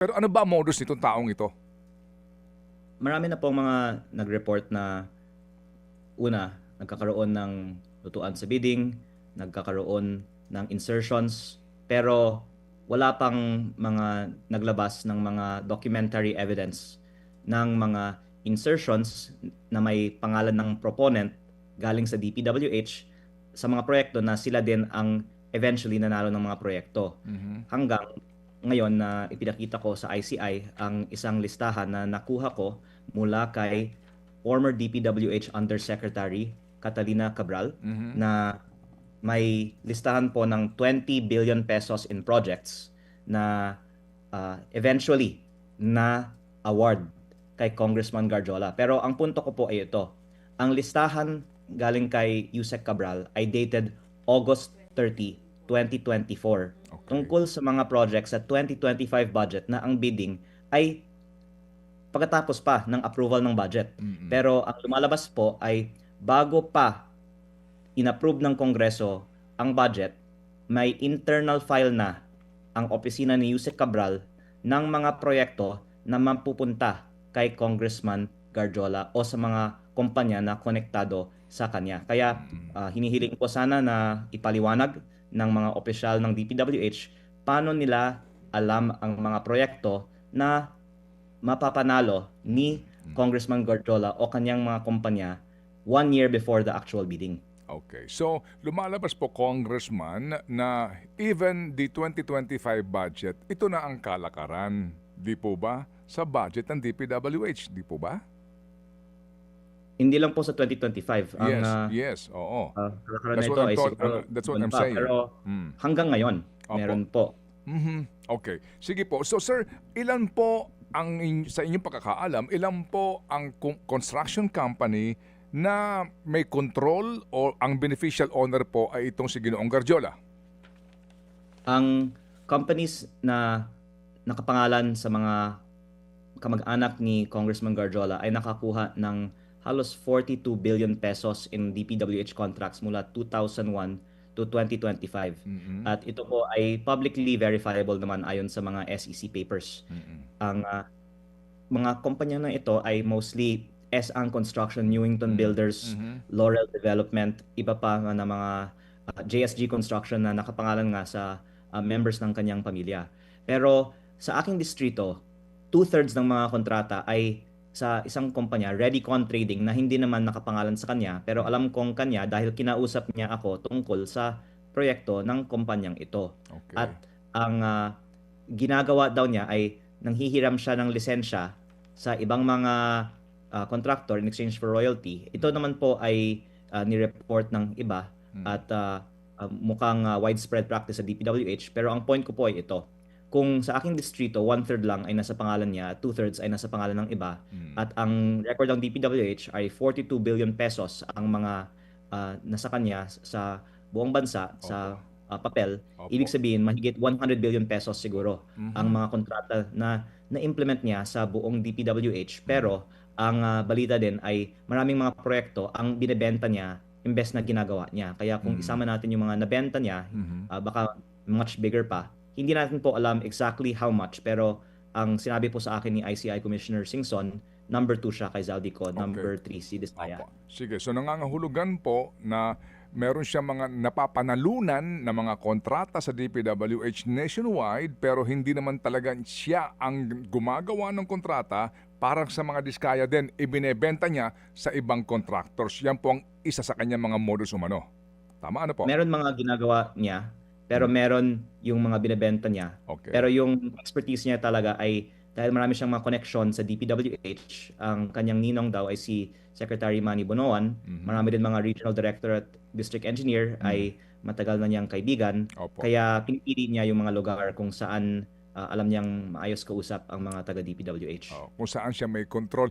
Pero ano ba ang modus nitong taong ito? Marami na pong mga nag-report na una, nagkakaroon ng lutuan sa bidding, nagkakaroon ng insertions, pero wala pang mga naglabas ng mga documentary evidence ng mga insertions na may pangalan ng proponent galing sa DPWH sa mga proyekto na sila din ang eventually nanalo ng mga proyekto Mhm. hanggang ngayon na ipinakita ko sa ICI ang isang listahan na nakuha ko mula kay former DPWH Undersecretary Catalina Cabral Mhm. na may listahan po ng 20 billion pesos in projects na ah, eventually na award kay Congressman Garjola. Pero ang punto ko po ay ito. Ang listahan galing kay Yusek Cabral ay dated August 30, 2024 Okay. tungkol sa mga projects sa 2025 budget na ang bidding ay pagkatapos pa ng approval ng budget. Mhm. Pero ang lumalabas po ay bago pa inapprove ng Kongreso ang budget, may internal file na ang opisina ni Yusek Cabral ng mga proyekto na mapupunta kay Congressman Garjola o sa mga kumpanya na konektado sa kanya. Kaya ah, hinihiling ko sana na ipaliwanag ng mga opisyal ng DPWH paano nila alam ang mga proyekto na mapapanalo ni Congressman Garjola o kanyang mga kumpanya one year before the actual bidding. Okay. So, lumalabas po, Congressman, na even the 2025 budget, ito na ang kalakaran. Di po ba? Sa budget ng DPWH. Di po ba? Hindi lang po sa 2025. Ang yes, ah, yes. Oo. kalakaran That's what ito I'm thought- siguro ano, that's what iba I'm pa. saying. Pero Mm. hanggang ngayon, Opo. meron po. Mhm. Okay. Sige po. So, sir, ilan po ang in- sa inyong pagkakaalam, ilan po ang construction company na may control o ang beneficial owner po ay itong si Ginoong Garjola? Ang companies na nakapangalan sa mga kamag-anak ni Congressman Garjola ay nakakuha ng halos 42 billion pesos in DPWH contracts mula 2001 to 2025. Mhm. At ito po ay publicly verifiable naman ayon sa mga SEC papers. Mhm. Ang ah, mga kumpanya na ito ay mostly S-Ang Construction, Newington Mm. Builders, Mhm. Laurel Development, iba pa nga na mga ah, JSG Construction na nakapangalan nga sa ah, members ng kanyang pamilya. Pero sa aking distrito, two-thirds ng mga kontrata ay sa isang kumpanya, Readycon Trading, na hindi naman nakapangalan sa kanya. Pero alam kong kanya dahil kinausap niya ako tungkol sa proyekto ng kumpanyang ito. Okay. At ang ah, ginagawa daw niya ay nanghihiram siya ng lisensya sa ibang mga ah, contractor in exchange for royalty. Ito naman po ay ah, ni-report ng iba Mm. at ah, ah, mukhang ah, widespread practice sa DPWH. Pero ang point ko po ay ito. Kung sa aking distrito, one-third lang ay nasa pangalan niya, two-thirds ay nasa pangalan ng iba, Mm. at ang record ng DPWH ay 42 billion pesos ang mga ah, nasa kanya sa buong bansa sa ah, papel. Opo. Ibig sabihin, mahigit 100 billion pesos siguro Mhm. ang mga kontrata na na-implement niya sa buong DPWH. Pero ang ah, balita din ay maraming mga proyekto ang binebenta niya imbes na ginagawa niya. Kaya kung Mhm. isama natin yung mga nabenta niya, Mhm. ah, baka much bigger pa. Hindi natin po alam exactly how much, pero ang sinabi po sa akin ni ICI Commissioner Singson, number 2 siya kay Zaldico, number 3 si Desmaya. Opo. Sige, so nangangahulugan po na meron siya mga napapanalunan na mga kontrata sa DPWH nationwide pero hindi naman talaga siya ang gumagawa ng kontrata para sa mga diskaya din ibinebenta niya sa ibang contractors. Yan po ang isa sa kanyang mga modus umano. Tama ano po? Meron mga ginagawa niya, pero meron yung mga binebenta niya. Okay. Pero yung expertise niya talaga ay dahil marami siyang mga connection sa DPWH, ang kanyang ninong daw ay si Secretary Manny Bonoan. Mhm. Marami din mga regional director at district engineer ay matagal na niyang kaibigan. Opo. Kaya pinipili niya yung mga lugar kung saan ah, alam niyang maayos kausap ang mga taga DPWH. Oh, kung saan siya may control.